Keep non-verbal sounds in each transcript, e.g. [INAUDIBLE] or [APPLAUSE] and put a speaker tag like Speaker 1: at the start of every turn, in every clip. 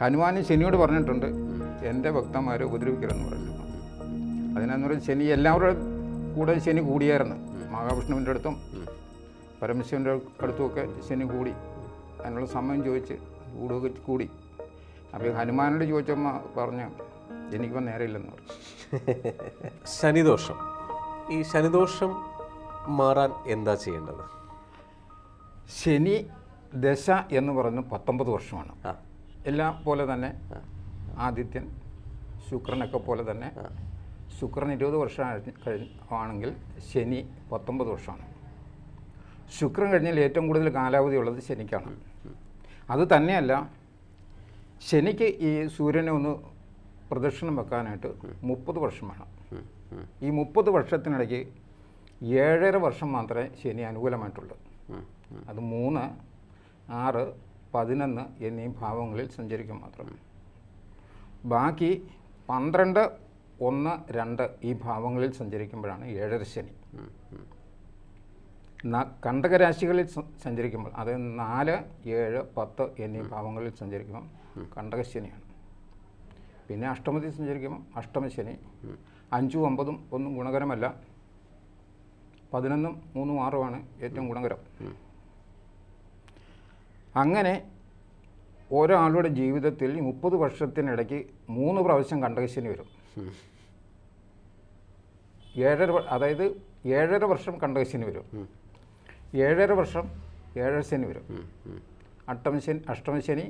Speaker 1: ഹനുമാൻ ശനിയോട് പറഞ്ഞിട്ടുണ്ട് എന്റെ ഭക്തന്മാരെ ഉപദ്രവിക്കരുതെന്ന് പറഞ്ഞു. അതിനെന്ന് പറയുന്നത് ശനി എല്ലാവരുടെ കൂടെ ശനി കൂടിയായിരുന്നു. മഹാവിഷ്ണുവിന്റെ അടുത്തും പരമശിവന്റെ അടുത്തുമൊക്കെ ശനി കൂടി. അതിനുള്ള സമയം ചോദിച്ച് കൂടുക കൂടി. അപ്പോൾ ഹനുമാനോട് ചോദിച്ചമ്മ പറഞ്ഞു എനിക്കിപ്പോൾ നേരെയില്ലെന്ന് പറഞ്ഞു.
Speaker 2: ശനിദോഷം. ഈ ശനിദോഷം മാറാൻ എന്താ ചെയ്യേണ്ടത്?
Speaker 1: ശനി ദശ എന്ന് പറയുന്നത് പത്തൊമ്പത് വർഷമാണ്.
Speaker 2: ആ.
Speaker 1: എല്ലാം പോലെ തന്നെ ആദിത്യൻ ശുക്രനൊക്കെ പോലെ തന്നെ ശുക്രൻ ഇരുപത് വർഷം കഴിഞ്ഞ് ആണെങ്കിൽ ശനി പത്തൊമ്പത് വർഷമാണ്. ശുക്രൻ കഴിഞ്ഞാൽ ഏറ്റവും കൂടുതൽ കാലാവധി ഉള്ളത് ശനിക്കാണ്. അത് തന്നെയല്ല ശനിക്ക് ഈ സൂര്യനെ ഒന്ന് പ്രദക്ഷിണം വെക്കാനായിട്ട് മുപ്പത് വർഷം വേണം. ഈ മുപ്പത് വർഷത്തിനിടയ്ക്ക് ഏഴര വർഷം മാത്രമേ ശനി അനുകൂലമായിട്ടുള്ളൂ. അത് മൂന്ന് ആറ് പതിനൊന്ന് എന്നീ ഭാവങ്ങളിൽ സഞ്ചരിക്കും മാത്രം. ബാക്കി പന്ത്രണ്ട് ഒന്ന് രണ്ട് ഈ ഭാവങ്ങളിൽ സഞ്ചരിക്കുമ്പോഴാണ് ഏഴര ശനി. കണ്ടകരാശികളിൽ സഞ്ചരിക്കുമ്പോൾ അത് നാല് ഏഴ് പത്ത് എന്നീ ഭാവങ്ങളിൽ സഞ്ചരിക്കുമ്പോൾ കണ്ടകശനിയാണ് പിന്നെ അഷ്ടമത്തിൽ സഞ്ചരിക്കുമ്പോൾ അഷ്ടമശനി അഞ്ചും ഒമ്പതും ഒന്നും ഗുണകരമല്ല. പതിനൊന്നും മൂന്നും ആറുമാണ് ഏറ്റവും ഗുണകരം. അങ്ങനെ ഒരാളുടെ ജീവിതത്തിൽ മുപ്പത് വർഷത്തിനിടയ്ക്ക് മൂന്ന് പ്രാവശ്യം കണ്ടകശനി വരും. ഏഴര അതായത് ഏഴര വർഷം കണ്ടകശനി വരും. ഏഴര വർഷം ഏഴര ശനി വരും. അട്ടമശനി അഷ്ടമശനി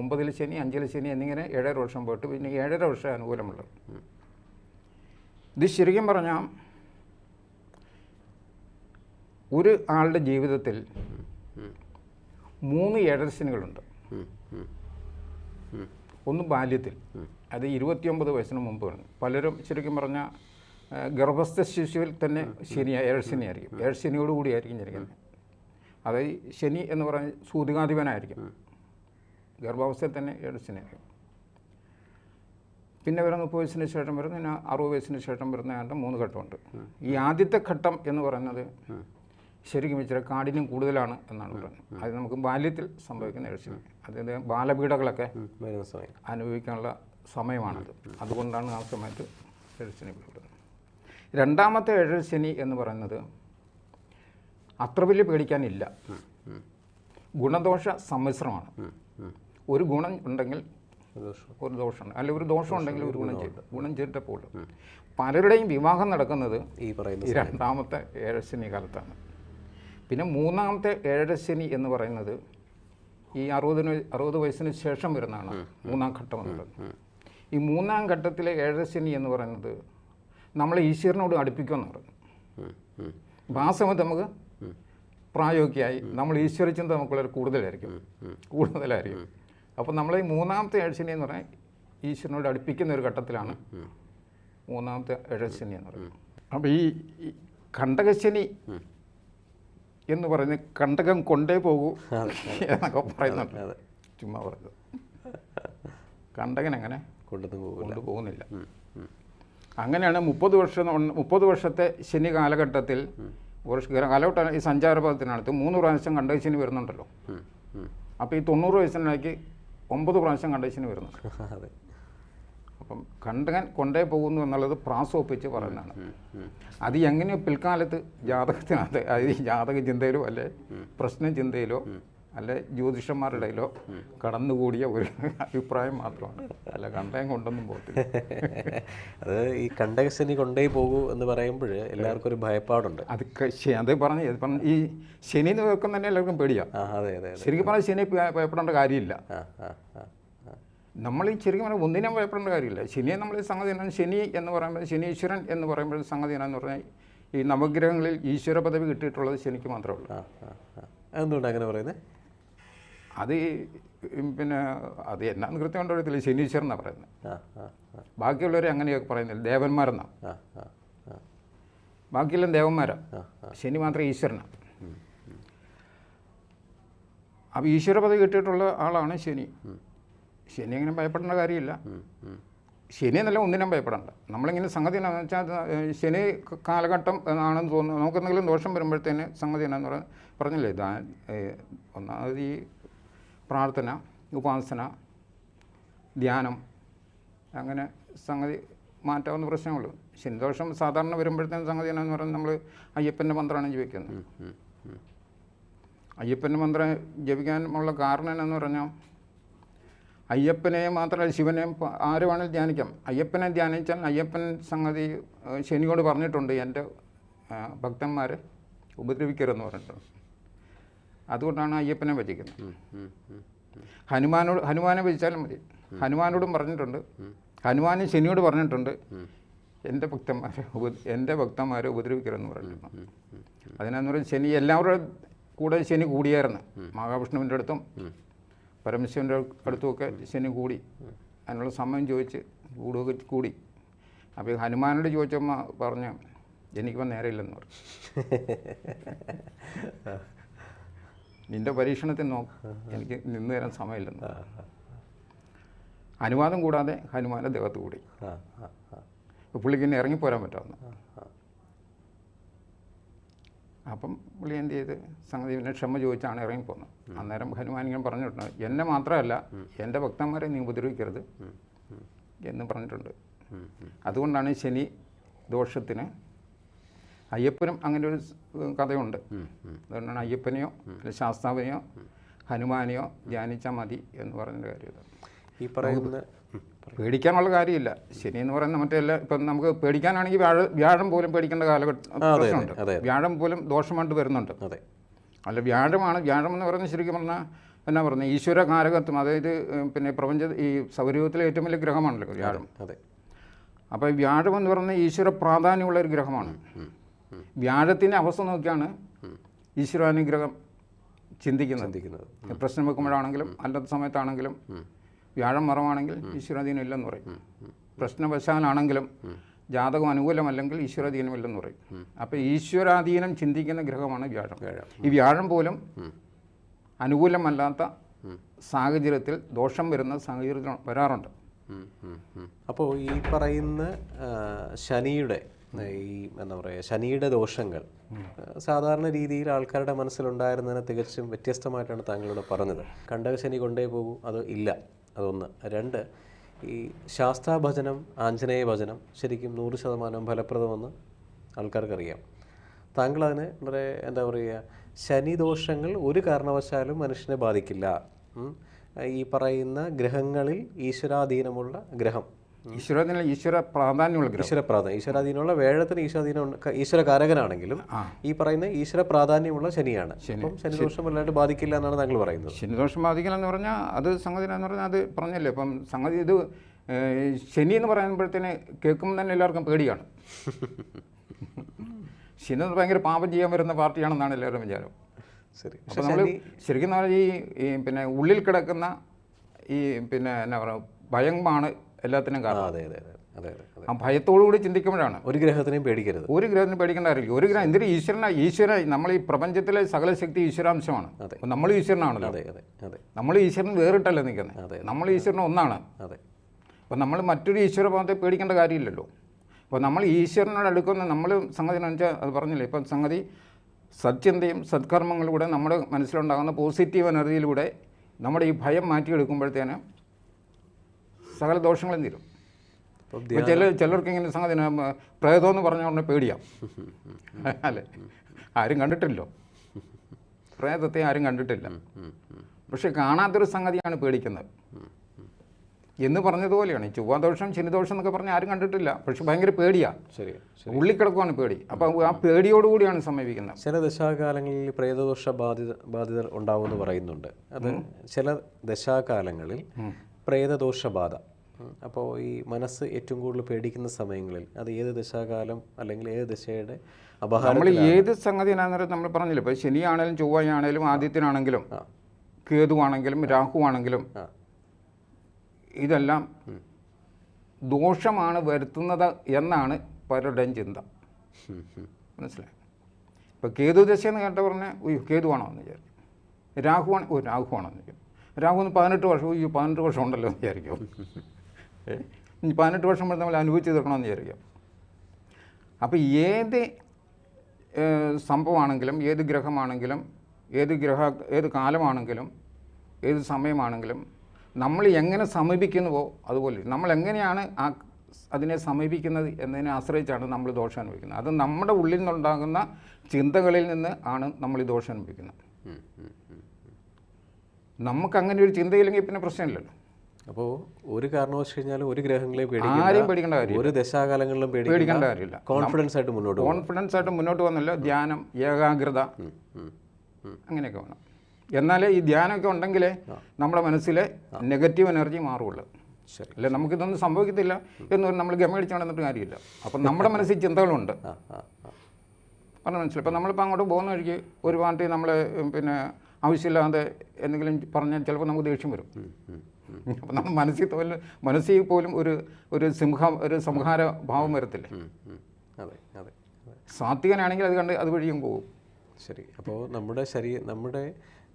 Speaker 1: ഒമ്പതിൽ ശനി അഞ്ചിൽ ശനി എന്നിങ്ങനെ ഏഴര വർഷം പോയിട്ട് പിന്നെ ഏഴര വർഷം അനുകൂലമുള്ളത്. ഇത് ശരിക്കും പറഞ്ഞാൽ ഒരു ആളുടെ ജീവിതത്തിൽ മൂന്ന് ഏഴരശനികളുണ്ട് ഒന്ന് ബാല്യത്തിൽ. അത് ഇരുപത്തിയൊമ്പത് വയസ്സിന് മുമ്പാണ് പലരും ശരിക്കും പറഞ്ഞാൽ ഗർഭസ്ഥ ശിശുവിൽ തന്നെ ശനി ഏഴശനി ആയിരിക്കും ഏഴശനിയോട് കൂടിയായിരിക്കും ജനിക്കുന്നത്. അത് ഈ ശനി എന്ന് പറഞ്ഞ സൂതികാധിപനായിരിക്കും. ഗർഭാവസ്ഥയിൽ തന്നെ ഏഴശനി ആയിരിക്കും പിന്നെ വരുന്ന മുപ്പത് വയസ്സിന് ശേഷം വരുന്ന അറുപത് വയസ്സിന് ശേഷം വരുന്ന ആണ്ട് മൂന്ന് ഘട്ടമുണ്ട്. ഈ ആദ്യത്തെ ഘട്ടം എന്ന് പറയുന്നത് ശരിക്കും ഇച്ചിരി കാഠിന്യം കൂടുതലാണ് എന്നാണ് പറയുന്നത് അത് നമുക്ക് ബാല്യത്തിൽ സംഭവിക്കുന്ന എഴുച്ചിന് അതായത് ബാലപീഠകളൊക്കെ അനുഭവിക്കാനുള്ള സമയമാണത്. അതുകൊണ്ടാണ് ആ സമയത്ത് എഴുശനി പിടിപെടുന്നത് രണ്ടാമത്തെ എഴുശനി എന്ന് പറയുന്നത് അത്ര വലിയ പേടിക്കാനില്ല. ഗുണദോഷ സമ്മിശ്രമാണ്. ഒരു ഗുണം ഉണ്ടെങ്കിൽ ഒരു ദോഷമുണ്ട്. അല്ല ഒരു ദോഷം ഉണ്ടെങ്കിൽ ഒരു ഗുണം ചെയ്തു ഗുണം ചെയ്തിട്ടേ പോകുള്ളൂ പലരുടെയും വിവാഹം നടക്കുന്നത്
Speaker 2: ഈ പറയുന്ന
Speaker 1: രണ്ടാമത്തെ ഏഴശനി കാലത്താണ്. പിന്നെ മൂന്നാമത്തെ ഏഴരശ്ശനി എന്ന് പറയുന്നത് ഈ അറുപതിന് അറുപത് വയസ്സിന് ശേഷം വരുന്നതാണ് മൂന്നാം ഘട്ടം എന്നുള്ളത് ഈ മൂന്നാം ഘട്ടത്തിലെ ഏഴരശ്ശനി എന്ന് പറയുന്നത് നമ്മളെ ഈശ്വരനോട് അടുപ്പിക്കുമെന്ന്
Speaker 2: പറയും
Speaker 1: അപ്പം ആ സമയത്ത് നമുക്ക് പ്രായോഗികമായി നമ്മൾ ഈശ്വര ചിന്ത നമുക്കുള്ള കൂടുതലായിരിക്കും. കൂടുതലായിരിക്കും. അപ്പോൾ നമ്മൾ ഈ മൂന്നാമത്തെ ഏഴശ്ശനി എന്ന് പറഞ്ഞാൽ ഈശ്വരനോട് അടുപ്പിക്കുന്ന ഒരു ഘട്ടത്തിലാണ് മൂന്നാമത്തെ ഏഴശ്ശനി എന്ന് പറയുന്നത്. അപ്പോൾ ഈ ഈ കണ്ടകശനി എന്ന് പറഞ്ഞ് കണ്ടകം കൊണ്ടേ പോകൂ എന്നൊക്കെ പറയുന്നുണ്ട്.
Speaker 2: അതെ
Speaker 1: ചുമ്മാ പറഞ്ഞത്. കണ്ടകൻ എങ്ങനെ
Speaker 2: കൊണ്ടു പോകുന്നില്ല.
Speaker 1: അങ്ങനെയാണ് മുപ്പത് വർഷം മുപ്പത് വർഷത്തെ ശനി കാലഘട്ടത്തിൽ വർഷ കാലഘട്ടം ഈ സഞ്ചാരപഥത്തിനടുത്ത് മൂന്ന് പ്രാവശ്യം കണ്ടക ശനി വരുന്നുണ്ടല്ലോ. അപ്പോൾ ഈ തൊണ്ണൂറ് വയസ്സിനിടയ്ക്ക് ഒമ്പത് പ്രാവശ്യം കണ്ടക ശനി വരുന്നുണ്ട് [LAUGHS] അപ്പം കണ്ടകൻ കൊണ്ടേ പോകുന്നു എന്നുള്ളത് പ്രാസോപ്പിച്ച് പറയുന്നതാണ്. അത് എങ്ങനെയോ പിൽക്കാലത്ത് ജാതകത്തിനകത്ത് അത് ഈ ജാതക ചിന്തയിലോ അല്ലെ പ്രശ്ന ചിന്തയിലോ അല്ലെ ജ്യോതിഷന്മാരുടെയിലോ കടന്നുകൂടിയ ഒരു അഭിപ്രായം മാത്രമാണ്. അല്ല കണ്ടയം കൊണ്ടൊന്നും പോകത്തില്ല. [LAUGHS]
Speaker 2: അത് ഈ കണ്ടകശനി കൊണ്ടേ പോകൂ എന്ന് പറയുമ്പോൾ എല്ലാവർക്കും ഒരു ഭയപ്പാടുണ്ട്.
Speaker 1: അത് അത് പറഞ്ഞ് പറഞ്ഞു ഈ ശനി എന്ന് വെക്കുന്ന തന്നെ എല്ലാവർക്കും പേടിയാണ് ശരിക്കും പറഞ്ഞാൽ ശനി ഭയ- ഭയപ്പെടേണ്ട കാര്യമില്ല. നമ്മൾ ഈ ശരിക്കും പറഞ്ഞാൽ ഒന്നിനും ഭയപ്പെടേണ്ട കാര്യമില്ല. ശനിയെ നമ്മൾ സംഗതി എന്നാണ്. ശനി എന്ന് പറയുമ്പോൾ ശനീശ്വരൻ എന്ന് പറയുമ്പോൾ സംഗതി എന്നാന്ന് പറഞ്ഞാൽ ഈ നവഗ്രഹങ്ങളിൽ ഈശ്വര പദവി കിട്ടിയിട്ടുള്ളത് ശനിക്ക് മാത്രമേ ഉള്ളൂ.
Speaker 2: അതെന്തുകൊണ്ട് അങ്ങനെ പറയുന്നത്
Speaker 1: അത് പിന്നെ അത് എന്നാന്ന് കൃത്യമായിട്ട് അറിയത്തില്ല. ശനീശ്വരൻ എന്നാണ് പറയുന്നത്. ബാക്കിയുള്ളവരെ അങ്ങനെയൊക്കെ പറയുന്നില്ല. ദേവന്മാരെന്നാണ് ബാക്കിയെല്ലാം ദേവന്മാരാണ് ശനി മാത്രം ഈശ്വരനാണ് അപ്പോൾ ഈശ്വര പദവി കിട്ടിയിട്ടുള്ള ആളാണ് ശനി. ശനി അങ്ങനെ ഭയപ്പെടേണ്ട കാര്യമില്ല. ശനി എന്നല്ല ഒന്നിനും ഭയപ്പെടേണ്ട. നമ്മളിങ്ങനെ സംഗതി എന്താണെന്ന് വെച്ചാൽ ശനി കാലഘട്ടം ആണെന്ന് തോന്നുന്നു. നമുക്ക് എന്തെങ്കിലും ദോഷം വരുമ്പോഴത്തേന് സംഗതി എന്നാന്ന് പറഞ്ഞ പറഞ്ഞില്ലേ? ഇതാ ഒന്നാമത് ഈ പ്രാർത്ഥന ഉപാസന ധ്യാനം അങ്ങനെ സംഗതി മാറ്റാവുന്ന പ്രശ്നമുള്ളൂ ശനിദോഷം സാധാരണ വരുമ്പോഴത്തേന് സംഗതി എന്നാന്ന് പറയുന്നത് നമ്മൾ അയ്യപ്പന്റെ മന്ത്രമാണ് ജപിക്കുന്നത്. അയ്യപ്പന്റെ മന്ത്രം ജപിക്കാനുള്ള കാരണം എന്നാന്ന് പറഞ്ഞാൽ അയ്യപ്പനെയും മാത്രമല്ല ശിവനെയും ആരുവാണെങ്കിലും ധ്യാനിക്കാം. അയ്യപ്പനെ ധ്യാനിച്ചാൽ അയ്യപ്പൻ സംഗതി ശനിയോട് പറഞ്ഞിട്ടുണ്ട്. എന്റെ ഭക്തന്മാരെ ഉപദ്രവിക്കരുതെന്ന് പറഞ്ഞിട്ടുണ്ട്. അതുകൊണ്ടാണ് അയ്യപ്പനെ ഭജിക്കുന്നത്. ഹനുമാനോട് ഹനുമാനെ ഭജിച്ചാലും മതി. ഹനുമാനോടും പറഞ്ഞിട്ടുണ്ട്. ഹനുമാനും ശനിയോട് പറഞ്ഞിട്ടുണ്ട്. എന്റെ ഭക്തന്മാരെ ഉപ എന്റെ ഭക്തന്മാരെ ഉപദ്രവിക്കരുതെന്ന് പറഞ്ഞിട്ടുണ്ട്. അതിനെന്ന് പറയുന്നത് ശനി എല്ലാവരുടെ കൂടെ ശനി കൂടിയായിരുന്നു. മഹാവിഷ്ണുവിന്റെ അടുത്തും പരമശിവന്റെ അടുത്തുമൊക്കെ ശനി കൂടി. അതിനുള്ള സമയം ചോദിച്ച് കൂടുക കൂടി. അപ്പോൾ ഈ ഹനുമാനോട് ചോദിച്ചമ്മ പറഞ്ഞു എനിക്കിപ്പോൾ നേരെയില്ലെന്ന് പറഞ്ഞു. നിന്റെ പരീക്ഷണത്തിൽ നോക്ക് എനിക്ക് നിന്ന് തരാൻ സമയമില്ലെന്ന് അനുവാദം കൂടാതെ ഹനുമാന്റെ ദേഹത്ത് കൂടി. പുള്ളിക്ക് ഇനി ഇറങ്ങിപ്പോരാൻ പറ്റാമെന്ന്
Speaker 2: ആ.
Speaker 1: അപ്പം പുള്ളി എന്ത് ചെയ്ത്? സംഗതി പിന്നെ ക്ഷമ ചോദിച്ചാണ് ഇറങ്ങിപ്പോന്നത്. അന്നേരം ഹനുമാൻ ഇങ്ങനെ പറഞ്ഞിട്ടുണ്ട്. എന്നെ മാത്രമല്ല എന്റെ ഭക്തന്മാരെ നീ ഉപദ്രവിക്കരുത് എന്ന് പറഞ്ഞിട്ടുണ്ട്. അതുകൊണ്ടാണ് ശനി ദോഷത്തിന് അയ്യപ്പനും അങ്ങനെ ഒരു കഥയുണ്ട്. അതുകൊണ്ടാണ് അയ്യപ്പനെയോ ശാസ്താവിനെയോ ഹനുമാനെയോ ധ്യാനിച്ചാൽ മതി എന്ന് പറഞ്ഞൊരു കാര്യം
Speaker 2: ഈ പറയുന്ന
Speaker 1: പേടിക്കാനുള്ള കാര്യമില്ല. ശനി എന്ന് പറയുന്ന മറ്റേ ഇപ്പം നമുക്ക് പേടിക്കാനാണെങ്കിൽ വ്യാഴ വ്യാഴം പോലും പേടിക്കേണ്ട കാലഘട്ടം. വ്യാഴം പോലും ദോഷമായിട്ട് വരുന്നുണ്ട്.
Speaker 2: അതെ.
Speaker 1: അല്ല വ്യാഴമാണ് വ്യാഴം എന്ന് പറയുന്നത് ശരിക്കും പറഞ്ഞാൽ എന്നാ പറഞ്ഞത് ഈശ്വര കാരകത്വം അതായത് പിന്നെ പ്രപഞ്ച ഈ സൗരയൂഹത്തിലെ ഏറ്റവും വലിയ ഗ്രഹമാണല്ലോ വ്യാഴം.
Speaker 2: അതെ.
Speaker 1: അപ്പോൾ വ്യാഴം എന്ന് പറയുന്നത് ഈശ്വര പ്രാധാന്യമുള്ള ഒരു ഗ്രഹമാണ്. വ്യാഴത്തിന്റെ അവസ്ഥ നോക്കിയാണ് ഈശ്വരാനുഗ്രഹം ചിന്തിക്കുന്നത്. പ്രശ്നം വെക്കുമ്പോഴാണെങ്കിലും അല്ലാത്ത സമയത്താണെങ്കിലും വ്യാഴം മറവാണെങ്കിൽ ഈശ്വരാധീനം ഇല്ലെന്ന് പറയും. പ്രശ്നവശാലാണെങ്കിലും ജാതകം അനുകൂലമല്ലെങ്കിൽ ഈശ്വരാധീനം ഇല്ലെന്ന് പറയും അപ്പോൾ ഈശ്വരാധീനം ചിന്തിക്കുന്ന ഗ്രഹമാണ് വ്യാഴം. ഈ വ്യാഴം പോലും അനുകൂലമല്ലാത്ത സാഹചര്യത്തിൽ ദോഷം വരുന്ന സാഹചര്യത്തിൽ വരാറുണ്ട്.
Speaker 2: അപ്പോൾ ഈ പറയുന്ന ശനിയുടെ ഈ എന്താ പറയുക ശനിയുടെ ദോഷങ്ങൾ സാധാരണ രീതിയിൽ ആൾക്കാരുടെ മനസ്സിലുണ്ടായിരുന്നതിന് തികച്ചും വ്യത്യസ്തമായിട്ടാണ് താങ്കളോട് പറഞ്ഞത്. കണ്ടക ശനി കൊണ്ടേ പോകൂ അത് ഇല്ല? അതൊന്ന്. രണ്ട് ഈ ശാസ്താഭജനം ആഞ്ജനേയ ഭജനം ശരിക്കും നൂറ് ശതമാനം ഫലപ്രദമെന്ന് ആൾക്കാർക്കറിയാം. താങ്കൾ അതിന് വളരെ എന്താ പറയുക ശനിദോഷങ്ങൾ ഒരു കാരണവശാലും മനുഷ്യനെ ബാധിക്കില്ല. ഈ പറയുന്ന ഗ്രഹങ്ങളിൽ ഈശ്വരാധീനമുള്ള ഗ്രഹം.
Speaker 1: ഈശ്വരാധീനം ഈശ്വര പ്രാധാന്യമുള്ള ഗ്രഹം.
Speaker 2: ഈശ്വര പ്രാധാന്യം ഈശ്വരാധീനമുള്ള വേഴത്തിന് ഈശ്വരാധീനം ഈശ്വര കാരകനാണെങ്കിലും ഈ പറയുന്ന ഈശ്വര പ്രാധാന്യമുള്ള ശനിയാണ്. അപ്പം ശനിദോഷം വല്ലാണ്ട് ബാധിക്കില്ല എന്നാണ് താങ്കൾ പറയുന്നത്.
Speaker 1: ശനിദോഷം ബാധിക്കില്ല എന്ന് പറഞ്ഞാൽ അത് സംഗതി എന്ന് പറഞ്ഞാൽ അത് പറഞ്ഞല്ലേ? അപ്പം സംഗതി ഇത് ശനി എന്ന് പറയുമ്പോഴത്തേന് കേൾക്കുമ്പോൾ തന്നെ എല്ലാവർക്കും പേടിയാണ്. [LAUGHS] ശനി എന്ന് ഭയങ്കര പാപം ചെയ്യാൻ വരുന്ന പാർട്ടിയാണെന്നാണ് എല്ലാവരും വിചാരം.
Speaker 2: ശരി.
Speaker 1: അപ്പോൾ നമ്മൾ ശരിക്കും പറഞ്ഞാൽ ഈ ഈ പിന്നെ ഉള്ളിൽ കിടക്കുന്ന ഈ പിന്നെ എന്നാ പറയുക ഭയമാണ് എല്ലാത്തിനും കാരണം.
Speaker 2: അതെ അതെ അതെ
Speaker 1: ആ ഭയത്തോടുകൂടി ചിന്തിക്കുമ്പോഴാണ്.
Speaker 2: ഒരു ഗ്രഹത്തിനെയും പേടിക്കരുത്.
Speaker 1: ഒരു ഗ്രഹത്തിനും പേടിക്കേണ്ട കാര്യമില്ല ഒരു ഗ്രഹം എന്തിനും ഈശ്വരന ഈശ്വര നമ്മൾ ഈ പ്രപഞ്ചത്തിലെ സകല ശക്തി ഈശ്വരാംശമാണ്. അപ്പോൾ നമ്മൾ ഈശ്വരനാണല്ലോ.
Speaker 2: അതെ അതെ അതെ.
Speaker 1: നമ്മൾ ഈശ്വരൻ വേറിട്ടല്ല നിൽക്കുന്നത്?
Speaker 2: അതെ.
Speaker 1: നമ്മൾ ഈശ്വരൻ ഒന്നാണ്.
Speaker 2: അതെ.
Speaker 1: അപ്പോൾ നമ്മൾ മറ്റൊരു ഈശ്വരഭാവത്തെ പേടിക്കേണ്ട കാര്യമില്ലല്ലോ. അപ്പോൾ നമ്മൾ ഈശ്വരനോട് അടുക്കുന്ന നമ്മൾ സംഗതി എന്ന് വെച്ചാൽ അത് പറഞ്ഞില്ലേ? ഇപ്പം സംഗതി സത്യന്തയും സത്കർമ്മങ്ങളിലൂടെ നമ്മുടെ മനസ്സിലുണ്ടാകുന്ന പോസിറ്റീവ് എനർജിയിലൂടെ നമ്മുടെ ഈ ഭയം മാറ്റിയെടുക്കുമ്പോഴത്തേന് സകല ദോഷങ്ങളും തീരും. ചില ചിലർക്ക് ഇങ്ങനെ സംഗതി പ്രേതം എന്ന് പറഞ്ഞ ഉടനെ പേടിയാം അല്ലേ? ആരും കണ്ടിട്ടില്ലോ. പ്രേതത്തെ ആരും കണ്ടിട്ടില്ല. പക്ഷെ കാണാത്തൊരു സംഗതിയാണ് പേടിക്കുന്നത്. എന്ന് പറഞ്ഞതുപോലെയാണ്. ഈ ചൊവ്വാദോഷം ശനിദോഷം എന്നൊക്കെ പറഞ്ഞാൽ ആരും കണ്ടിട്ടില്ല. പക്ഷെ ഭയങ്കര പേടിയാണ്
Speaker 2: ശരി
Speaker 1: ഉള്ളിക്കിടക്കുവാണ് പേടി. അപ്പം ആ പേടിയോടുകൂടിയാണ് സമീപിക്കുന്നത്.
Speaker 2: ചില ദശാകാലങ്ങളിൽ പ്രേതദോഷ ബാധിത ബാധിതർ ഉണ്ടാവുമെന്ന് പറയുന്നുണ്ട്. അത് ചില ദശാകാലങ്ങളിൽ പ്രേതദോഷ ബാധ അപ്പോൾ ഈ മനസ്സ് ഏറ്റവും കൂടുതൽ പേടിക്കുന്ന സമയങ്ങളിൽ അത് ഏത് ദശാകാലം അല്ലെങ്കിൽ ഏത് ദശയുടെ അപഹാരം
Speaker 1: നമ്മൾ ഏത് സംഗതി എന്നാന്നേരം നമ്മൾ പറഞ്ഞില്ല? ഇപ്പോൾ ശനിയാണേലും ചൊവ്വയാണേലും ആദിത്യനാണെങ്കിലും കേതുവാണെങ്കിലും രാഹുവാണെങ്കിലും ഇതെല്ലാം ദോഷമാണ് വരുത്തുന്നത് എന്നാണ് പലരുടെയും ചിന്ത. മനസ്സിലായി? ഇപ്പോൾ കേതു ദശയെന്ന് കേട്ട പറഞ്ഞാൽ കേതുവാണോ എന്ന് വിചാരിക്കും. രാഹുവാണ് ഓ രാഹുവാണോ എന്ന് വിചാരിക്കും. രാഹു ഒന്ന് പതിനെട്ട് വർഷം ഈ പതിനെട്ട് വർഷം ഉണ്ടല്ലോ എന്ന് വിചാരിക്കും? ഇനി പതിനെട്ട് വർഷം വരെ നമ്മൾ അനുഭവിച്ച് തീർക്കണമെന്ന് വിചാരിക്കും അപ്പോൾ ഏത് സംഭവമാണെങ്കിലും ഏത് ഗ്രഹമാണെങ്കിലും ഏത് ഗ്രഹ ഏത് കാലമാണെങ്കിലും ഏത് സമയമാണെങ്കിലും നമ്മൾ എങ്ങനെ സമീപിക്കുന്നുവോ അതുപോലെ നമ്മൾ എങ്ങനെയാണ് ആ അതിനെ സമീപിക്കുന്നത് എന്നതിനെ ആശ്രയിച്ചാണ് നമ്മൾ ദോഷം അനുഭവിക്കുന്നത് അത് നമ്മുടെ ഉള്ളിൽ നിന്നുണ്ടാകുന്ന ചിന്തകളിൽ നിന്ന് ആണ് നമ്മൾ ഈ ദോഷം അനുഭവിക്കുന്നത്. നമുക്ക് അങ്ങനെ ഒരു ചിന്തയില്ലെങ്കിൽ പിന്നെ പ്രശ്നമില്ലല്ലോ.
Speaker 2: അപ്പോൾ ഒരു കാരണവശ കഴിഞ്ഞാലും ഒരു ഗ്രഹങ്ങളെ
Speaker 1: ആരെയും
Speaker 2: പേടിക്കേണ്ട
Speaker 1: കാര്യമില്ല.
Speaker 2: ഒരു ദശാകാലങ്ങളിലും
Speaker 1: പേടിക്കേണ്ട കാര്യമില്ല.
Speaker 2: കോൺഫിഡൻസ് ആയിട്ട് മുന്നോട്ട്
Speaker 1: കോൺഫിഡൻസ് ആയിട്ട് മുന്നോട്ട് വന്നില്ല ധ്യാനം ഏകാഗ്രത. അങ്ങനെയൊക്കെ വേണം. എന്നാലേ ഈ ധ്യാനമൊക്കെ ഉണ്ടെങ്കിലേ നമ്മുടെ മനസ്സിലെ നെഗറ്റീവ് എനർജി മാറുള്ളൂ.
Speaker 2: ശരി
Speaker 1: അല്ലെ? നമുക്കിതൊന്നും സംഭവിക്കത്തില്ല എന്ന് പറഞ്ഞ് നമ്മൾ ഗമയടിച്ച് നടന്നിട്ട് കാര്യമില്ല. അപ്പം നമ്മുടെ മനസ്സിൽ ചിന്തകളുണ്ട്. പറഞ്ഞ മനസ്സിലായി? ഇപ്പം നമ്മളിപ്പോൾ അങ്ങോട്ട് പോകുന്ന വഴിക്ക് ഒരു പാർട്ടി നമ്മൾ പിന്നെ ആവശ്യമില്ലാതെ എന്തെങ്കിലും പറഞ്ഞാൽ ചിലപ്പോൾ നമുക്ക് ദേഷ്യം വരും. അപ്പം നമ്മൾ മനസ്സിൽ പോലും മനസ്സിൽ പോലും ഒരു ഒരു സിംഹ ഒരു സംഹാര ഭാവം വരത്തില്ലേ.
Speaker 2: അതെ അതെ
Speaker 1: സാത്വികനാണെങ്കിൽ അത് കണ്ട് അത് വഴിയും പോകും.
Speaker 2: ശരി. അപ്പോൾ നമ്മുടെ ശരീരം നമ്മുടെ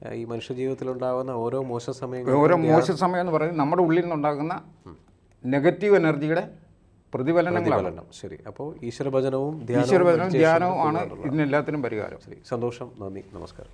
Speaker 2: ഈ ഈ മനുഷ്യജീവിതത്തിലുണ്ടാകുന്ന ഓരോ മോശ സമയം
Speaker 1: ഓരോ മോശ സമയം എന്ന് പറയുന്നത് നമ്മുടെ ഉള്ളിൽ നിന്നുണ്ടാകുന്ന നെഗറ്റീവ് എനർജിയുടെ പ്രതിഫലനങ്ങളാണ്.
Speaker 2: ശരി. അപ്പോൾ ഈശ്വരഭജനവും ഭജനവും
Speaker 1: ഈശ്വരഭജനവും ധ്യാനവും ആണ് ഇതിനെല്ലാത്തിനും പരിഹാരം.
Speaker 2: ശരി. സന്തോഷം. നന്ദി. നമസ്കാരം.